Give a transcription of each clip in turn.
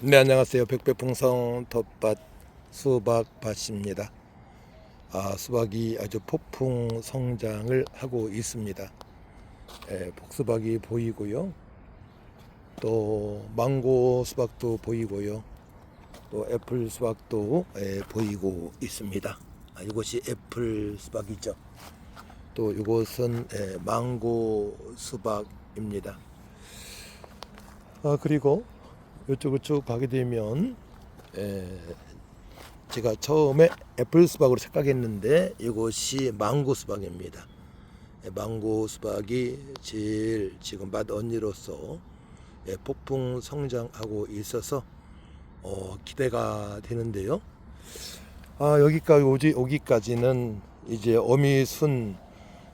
네 안녕하세요. 백배풍성 텃밭 수박밭입니다. 아 수박이 아주 폭풍 성장을 하고 있습니다. 예, 복수박이 보이고요. 또 망고 수박도 보이고요. 또 애플 수박도 예, 보이고 있습니다. 아, 이것이 애플 수박이죠. 또 이것은 예, 망고 수박입니다. 아 그리고 이쪽을 쭉 가게 되면 에, 제가 처음에 애플 수박으로 착각했는데 이것이 망고 수박입니다. 에, 망고 수박이 제일 지금 맛 언니로서 에, 폭풍 성장하고 있어서 어, 기대가 되는데요. 아 여기까지 오지 오기까지는 이제 어미순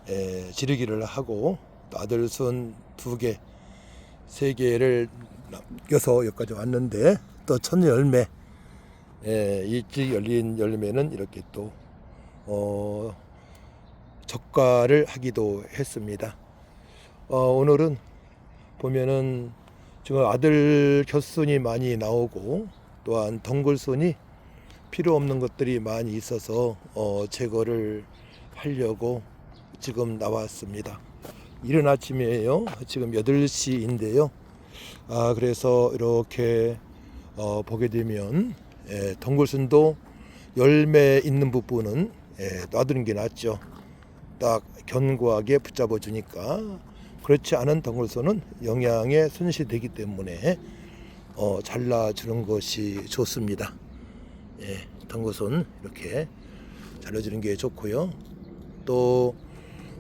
에, 지르기를 하고 또 아들순 두 개, 세 개를 남겨서 여기까지 왔는데 또 첫 열매 예, 일찍 열린 열매는 이렇게 또 어, 적과를 하기도 했습니다. 어, 오늘은 보면은 지금 아들 겨순이 많이 나오고 또한 덩굴순이 필요 없는 것들이 많이 있어서 어, 제거를 하려고 지금 나왔습니다. 이른 아침이에요. 지금 8시인데요. 아, 그래서 이렇게 어, 보게 되면 예, 덩굴순도 열매 있는 부분은 예, 놔두는 게 낫죠. 딱 견고하게 붙잡아 주니까 그렇지 않은 덩굴순은 영양에 손실되기 때문에 어, 잘라주는 것이 좋습니다. 예, 덩굴순 이렇게 잘라주는 게 좋고요. 또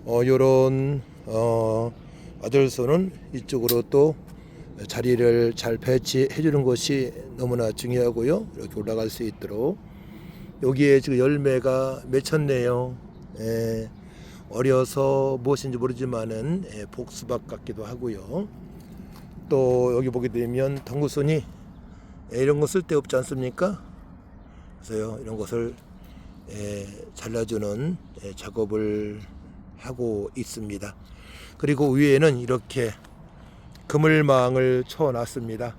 어, 요런 어, 아들손은 이쪽으로 또 자리를 잘 배치해 주는 것이 너무나 중요하고요. 이렇게 올라갈 수 있도록 여기에 지금 열매가 맺혔네요. 예, 어려서 무엇인지 모르지만은 예, 복수박 같기도 하고요. 또 여기 보게 되면 당구손이 예, 이런 거 쓸데 없지 않습니까? 그래서요 이런 것을 예, 잘라주는 예, 작업을 하고 있습니다. 그리고 위에는 이렇게 그물망을 쳐놨습니다.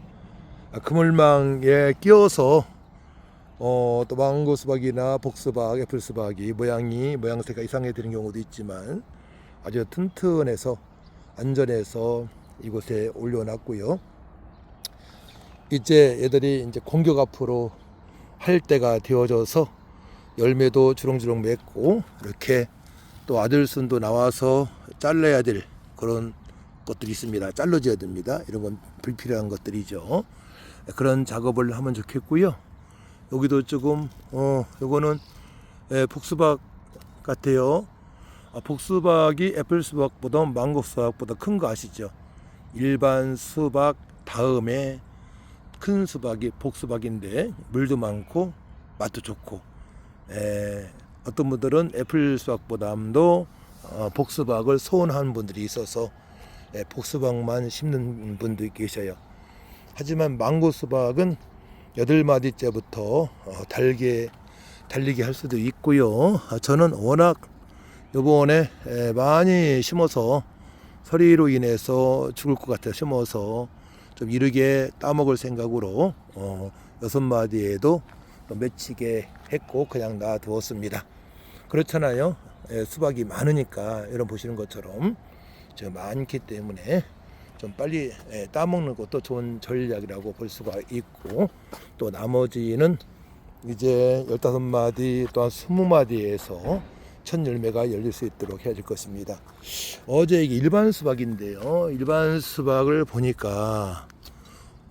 아, 그물망에 끼어서 어, 또 망고 수박이나 복수박, 애플 수박이 모양이 모양새가 이상해지는 경우도 있지만 아주 튼튼해서 안전해서 이곳에 올려놨고요. 이제 얘들이 이제 공격 앞으로 할 때가 되어져서 열매도 주렁주렁 맺고 이렇게 또 아들순도 나와서 잘라야 될 그런 것들이 있습니다. 잘라줘야 됩니다. 이런 건 불필요한 것들이죠. 그런 작업을 하면 좋겠고요. 여기도 조금 어 요거는 예, 복수박 같아요. 아, 복수박이 애플 수박보다 망고 수박보다 큰 거 아시죠? 일반 수박 다음에 큰 수박이 복수박인데 물도 많고 맛도 좋고 에, 어떤 분들은 애플 수박보다도 어, 복수박을 소원하는 분들이 있어서 에, 복수박만 심는 분도 계셔요. 하지만 망고 수박은 여덟 마디째부터 어, 달게 달리게 할 수도 있고요. 아, 저는 워낙 요번에 에, 많이 심어서 서리로 인해서 죽을 것 같아 심어서 좀 이르게 따먹을 생각으로 어, 여섯 마디에도 또 맺히게 했고 그냥 놔두었습니다. 그렇잖아요. 예, 수박이 많으니까 여러분 보시는 것처럼 저 많기 때문에 좀 빨리 예, 따먹는 것도 좋은 전략이라고 볼 수가 있고 또 나머지는 이제 15마디 또한 20마디에서 첫 열매가 열릴 수 있도록 해야 될 것입니다. 어제 이게 일반 수박인데요. 일반 수박을 보니까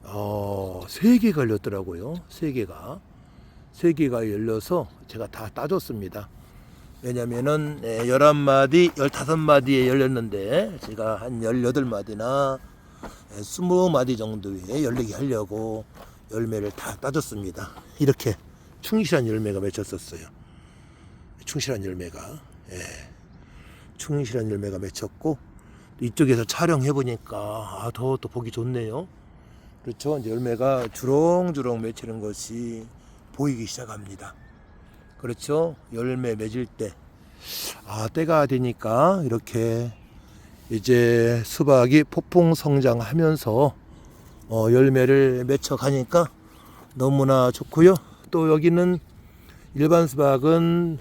어, 세 개가 열렸더라고요. 세 개가. 세 개가 열려서 제가 다 따줬습니다. 왜냐면은 예, 11마디, 15마디에 열렸는데 제가 한 18마디나 20마디 정도에 열리게 하려고 열매를 다 따줬습니다. 이렇게 충실한 열매가 맺혔었어요. 충실한 열매가 예. 충실한 열매가 맺혔고 이쪽에서 촬영해 보니까 아, 더 또 보기 좋네요. 그렇죠. 열매가 주렁주렁 맺히는 것이 보이기 시작합니다. 그렇죠. 열매 맺을 때, 아, 때가 되니까 이렇게 이제 수박이 폭풍 성장하면서 어, 열매를 맺혀 가니까 너무나 좋고요. 또 여기는 일반 수박은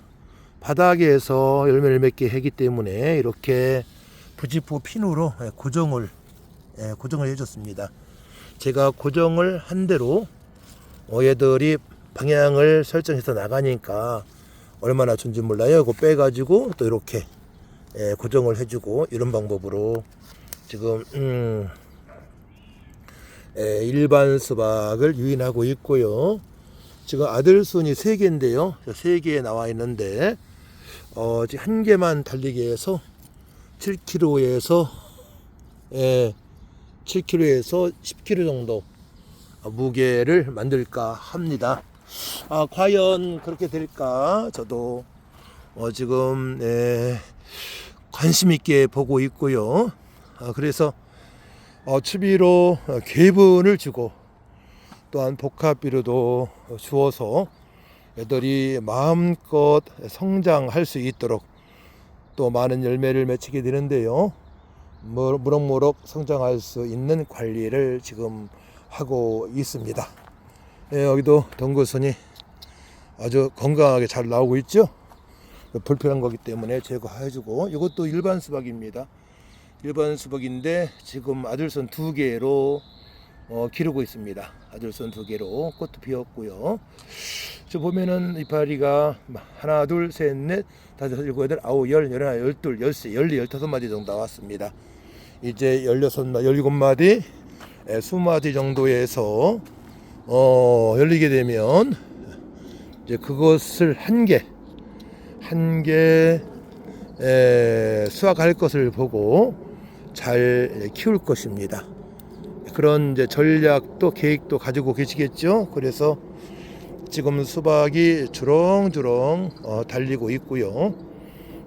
바닥에서 열매를 맺게 하기 때문에 이렇게 부직포 핀으로 예, 고정을 예, 고정을 해줬습니다. 제가 고정을 한 대로 어, 얘들이 방향을 설정해서 나가니까 얼마나 좋은지 몰라요. 이거 빼가지고 또 이렇게 예, 고정을 해주고 이런 방법으로 지금 음, 예, 일반 수박을 유인하고 있고요. 지금 아들 순이 세 개인데요. 세 개에 나와 있는데 어, 지금 한 개만 달리게 해서 7kg에서 예, 7kg에서 10kg 정도 무게를 만들까 합니다. 아, 과연 그렇게 될까? 저도 어, 지금 예, 관심 있게 보고 있고요. 아, 그래서 어, 추비로 어, 궤분을 주고 또한 복합비료도 주어서 애들이 마음껏 성장할 수 있도록 또 많은 열매를 맺히게 되는데요. 무- 무럭무럭 성장할 수 있는 관리를 지금 하고 있습니다. 예, 여기도 덩구선이 아주 건강하게 잘 나오고 있죠. 불편한 거기 때문에 제거해주고 이것도 일반 수박입니다. 일반 수박인데 지금 아들선 두 개로 어, 기르고 있습니다. 아들선 두 개로 꽃도 피었고요. 저 보면은 이파리가 하나, 둘, 셋, 넷, 다섯, 일곱, 여덟, 아홉, 열, 열하나, 열둘, 열세, 열네, 열다섯 마디 정도 나왔습니다. 이제 열여섯 마, 열일곱 마디, 에, 스무 마디 정도에서 어, 열리게 되면 이제 그것을 한 개, 한 개, 에, 수확할 것을 보고 잘 키울 것입니다. 그런 이제 전략도 계획도 가지고 계시겠죠. 그래서 지금 수박이 주렁주렁 어, 달리고 있고요.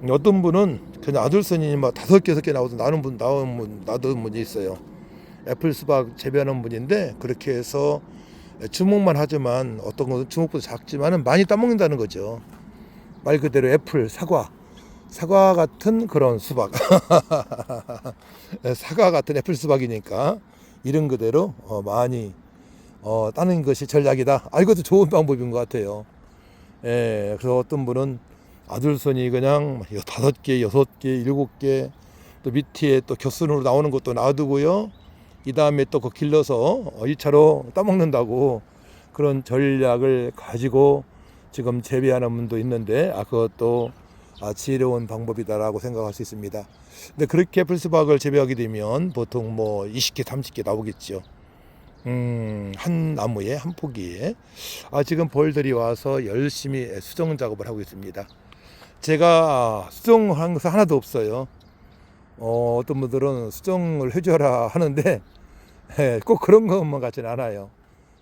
어떤 분은 그냥 아들선이 막 다섯 개, 여섯 개 나와서 나는 분, 나온 분, 나던 분이 있어요. 애플 수박 재배하는 분인데 그렇게 해서 주목만 하지만 어떤 것은 주목보다 작지만은 많이 따먹는다는 거죠. 말 그대로 애플, 사과, 사과 같은 그런 수박. 사과 같은 애플 수박이니까 이런 그대로 어, 많이 어, 따는 것이 전략이다. 아, 이것도 좋은 방법인 것 같아요. 예, 그래서 어떤 분은 아들손이 그냥 여- 다섯 개, 여섯 개, 일곱 개, 또 밑에 또 곁순으로 나오는 것도 놔두고요. 이 다음에 또 그 길러서 어, 2차로 따먹는다고 그런 전략을 가지고 지금 재배하는 분도 있는데, 아, 그것도 아, 지혜로운 방법이다라고 생각할 수 있습니다. 근데 그렇게 풀수박을 재배하게 되면 보통 뭐 20개, 30개 나오겠죠. 음, 한 나무에 한 포기에 아, 지금 벌들이 와서 열심히 수정 작업을 하고 있습니다. 제가 수정한 것은 하나도 없어요. 어, 어떤 분들은 수정을 해줘라 하는데 예, 꼭 그런 것만 같지는 않아요.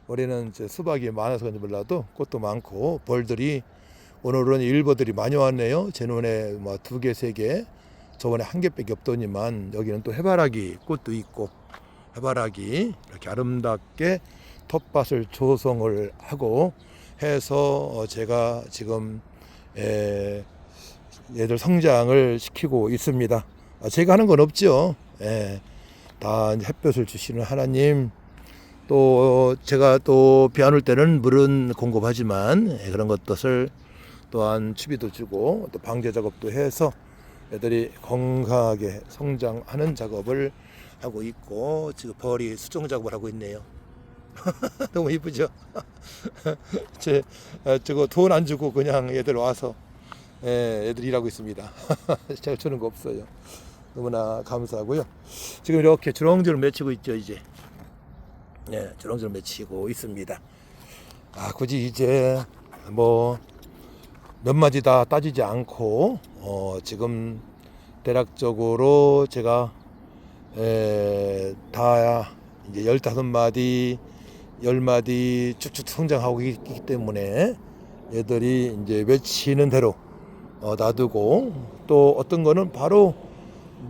우리는 이제 수박이 많아서 그런지 몰라도 꽃도 많고 벌들이 오늘은 일버들이 많이 왔네요. 제 눈에 뭐 두 개, 세 개. 저번에 한 개밖에 없더니만 여기는 또 해바라기 꽃도 있고 해바라기 이렇게 아름답게 텃밭을 조성을 하고 해서 어, 제가 지금 에, 얘들 성장을 시키고 있습니다. 아, 제가 하는 건 없죠. 예, 다 햇볕을 주시는 하나님 또 제가 또 비 안 올 때는 물은 공급하지만 예, 그런 것들 또한 추비도 주고 또 방제 작업도 해서 애들이 건강하게 성장하는 작업을 하고 있고 지금 벌이 수정 작업을 하고 있네요. 너무 이쁘죠? 제 어, 저거 돈 안 주고 그냥 애들 와서 예, 애들 일하고 있습니다. 제가 주는 거 없어요. 너무나 감사하고요. 지금 이렇게 주렁주렁 맺히고 있죠 이제. 예, 주렁주렁 맺히고 있습니다. 아 굳이 이제 뭐 몇 마디 다 따지지 않고 어, 지금 대략적으로 제가 에, 다 이제 열다섯 마디, 열 마디 쭉쭉 성장하고 있기 때문에 얘들이 이제 외치는 대로 어, 놔두고 또 어떤 거는 바로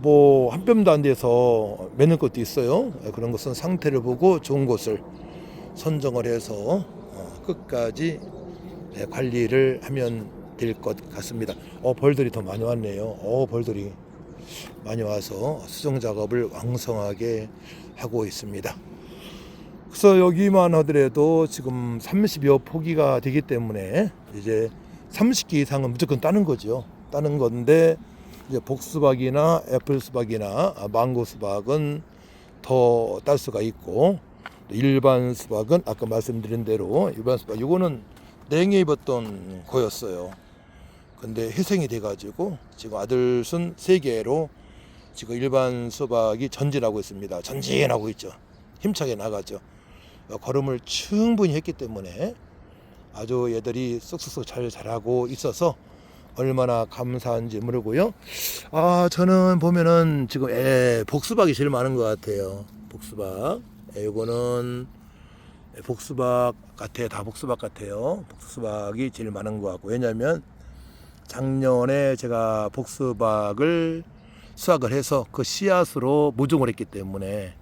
뭐 한 뼘도 안 돼서 맺는 것도 있어요. 예, 그런 것은 상태를 보고 좋은 곳을 선정을 해서 어, 끝까지 예, 관리를 하면 될 것 같습니다. 어 벌들이 더 많이 왔네요. 어 벌들이 많이 와서 수정 작업을 왕성하게 하고 있습니다. 그래서 여기만 하더라도 지금 30여 포기가 되기 때문에 이제 30개 이상은 무조건 따는 거죠. 따는 건데 이제 복수박이나 애플 수박이나 망고 수박은 더 딸 수가 있고 또 일반 수박은 아까 말씀드린 대로 일반 수박 이거는 냉해 입었던 거였어요. 근데 희생이 돼가지고 지금 아들 순 세 개로 지금 일반 수박이 전진하고 있습니다. 전진하고 있죠. 힘차게 나가죠. 어, 걸음을 충분히 했기 때문에 아주 얘들이 쏙쏙쏙 잘 자라고 있어서 얼마나 감사한지 모르고요. 아 저는 보면은 지금 에, 복수박이 제일 많은 것 같아요. 복수박. 에, 요거는 복수박 같아요. 다 복수박 같아요. 복수박이 제일 많은 것 같고 왜냐하면 작년에 제가 복수박을 수확을 해서 그 씨앗으로 모종을 했기 때문에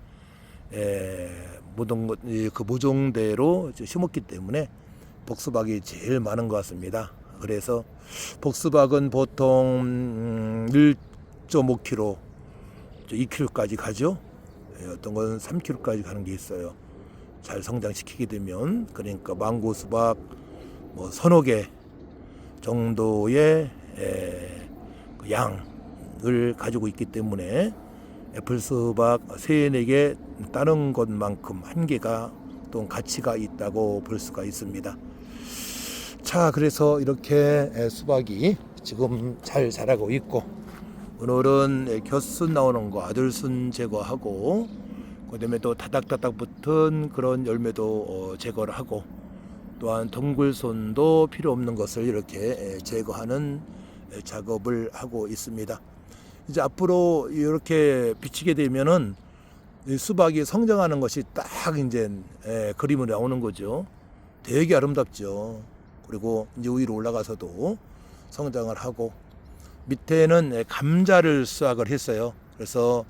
에, 모종 이, 그 모종대로 심었기 때문에 복수박이 제일 많은 것 같습니다. 그래서 복수박은 보통 음, 1.5kg, 2kg까지 가죠. 예, 어떤 건 3kg까지 가는 게 있어요. 잘 성장시키게 되면 그러니까 망고 수박 뭐 서너 개 정도의 에, 그 양을 가지고 있기 때문에 애플 수박 세네 개 따는 것만큼 한계가 또 가치가 있다고 볼 수가 있습니다. 자, 그래서 이렇게 에, 수박이 지금 잘 자라고 있고 오늘은 에, 곁순 나오는 거 아들순 제거하고 그 다음에 또 다닥다닥 붙은 그런 열매도 어, 제거를 하고 또한 덩굴손도 필요 없는 것을 이렇게 에, 제거하는 에, 작업을 하고 있습니다. 이제 앞으로 이렇게 비치게 되면은 이 수박이 성장하는 것이 딱 이제 에, 그림으로 나오는 거죠. 되게 아름답죠. 그리고 이제 위로 올라가서도 성장을 하고 밑에는 에, 감자를 수확을 했어요. 그래서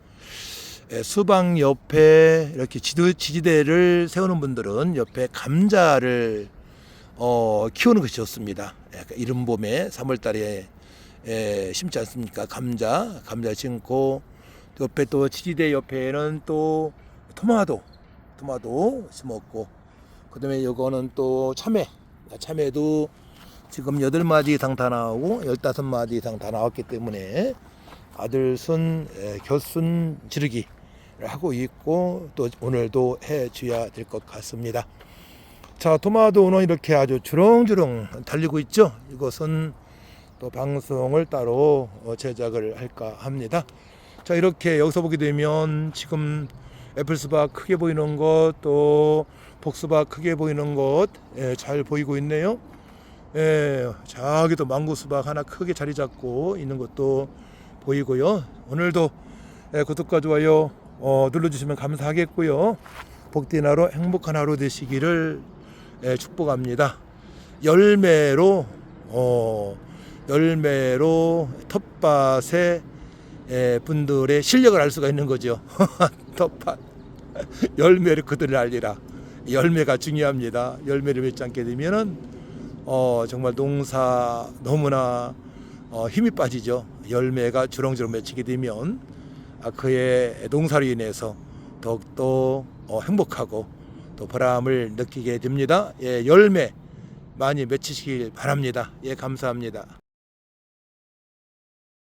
에, 수박 옆에 이렇게 지지대를 세우는 분들은 옆에 감자를 어, 키우는 것이 좋습니다. 약간 이른 봄에 3월달에 에, 심지 않습니까? 감자, 감자 심고 옆에 또 지지대 옆에는 또 토마토, 토마토 심었고 그다음에 요거는 또 참외, 참외도 지금 여덟 마디 이상 다 나오고 열다섯 마디 이상 다 나왔기 때문에 아들순, 에, 겨순 지르기를 하고 있고 또 오늘도 해 줘야 될 것 같습니다. 자, 토마토 오늘 이렇게 아주 주렁주렁 달리고 있죠. 이것은 또 방송을 따로 어, 제작을 할까 합니다. 자, 이렇게 여기서 보게 되면 지금 애플 수박 크게 보이는 것, 또 복수박 크게 보이는 것, 예, 잘 보이고 있네요. 예, 저기도 망고 수박 하나 크게 자리 잡고 있는 것도 보이고요. 오늘도 예, 구독과 좋아요 어, 눌러주시면 감사하겠고요. 하루, 행복한 하루 되시기를 예, 축복합니다. 열매로 어, 열매로 텃밭에 에, 분들의 실력을 알 수가 있는 거죠. 텃밭 열매를 그들을 알리라. 열매가 중요합니다. 열매를 맺지 않게 되면은 어, 정말 농사 너무나 어, 힘이 빠지죠. 열매가 주렁주렁 맺히게 되면 아, 그의 농사로 인해서 더욱더 어, 행복하고 또 보람을 느끼게 됩니다. 예, 열매 많이 맺히시길 바랍니다. 예, 감사합니다.